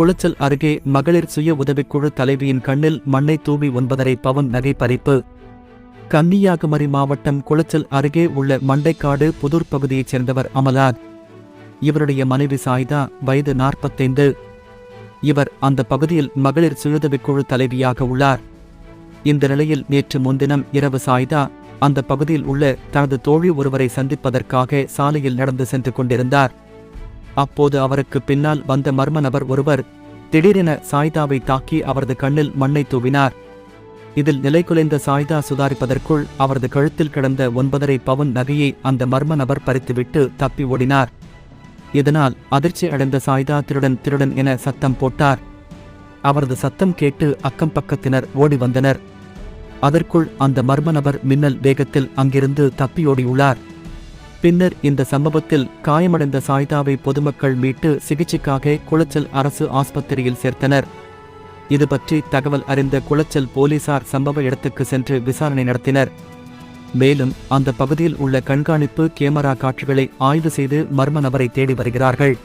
குளச்சல் அருகே மகளிர் சுய உதவிக்குழு தலைவியின் கண்ணில் மண்ணை தூவி ஒன்பதரை பவன் நகை பறிப்பு. கன்னியாகுமரி மாவட்டம் குளச்சல் அருகே உள்ள மண்டைக்காடு புதூர் பகுதியைச் சேர்ந்தவர் அமலாத் இவருடைய மனைவி சாய்தா வயது நாற்பத்தைந்து. இவர் அந்த பகுதியில் மகளிர் சுயதவிக்குழு தலைவியாக உள்ளார். இந்த நிலையில் நேற்று முன்தினம் இரவு சாய்தா அந்த பகுதியில் உள்ள தனது தோழி ஒருவரை சந்திப்பதற்காக சாலையில் நடந்து சென்று கொண்டிருந்தார். அப்போது அவருக்கு பின்னால் வந்த மர்ம நபர் ஒருவர் திடீரென சாய்தாவை தாக்கி அவரது கண்ணில் மண்ணை தூவினார். இதில் நிலைகுலைந்த சாய்தா சுதாரிப்பதற்குள் அவரது கழுத்தில் கிடந்த ஒன்பதரை பவுன் நகையை அந்த மர்ம நபர் பறித்துவிட்டு தப்பி ஓடினார். இதனால் அதிர்ச்சி அடைந்த சாய்தா திருடன் திருடன் என சத்தம் போட்டார். அவரது சத்தம் கேட்டு அக்கம் பக்கத்தினர் ஓடி வந்தனர். அதற்குள் அந்த மர்ம நபர் மின்னல் வேகத்தில் அங்கிருந்து தப்பியோடியுள்ளார் பின்னர் இந்த சம்பவத்தில் காயமடைந்த சாய்தாவை பொதுமக்கள் மீட்டு சிகிச்சைக்காக குளச்சல் அரசு ஆஸ்பத்திரியில் சேர்த்தனர். இது பற்றி தகவல் அறிந்த குளச்சல் போலீசார் சம்பவ இடத்துக்கு சென்று விசாரணை நடத்தினர். மேலும் அந்த பகுதியில் உள்ள கண்காணிப்பு கேமரா காட்சிகளை ஆய்வு செய்து மர்ம நபரை தேடி வருகிறார்கள்.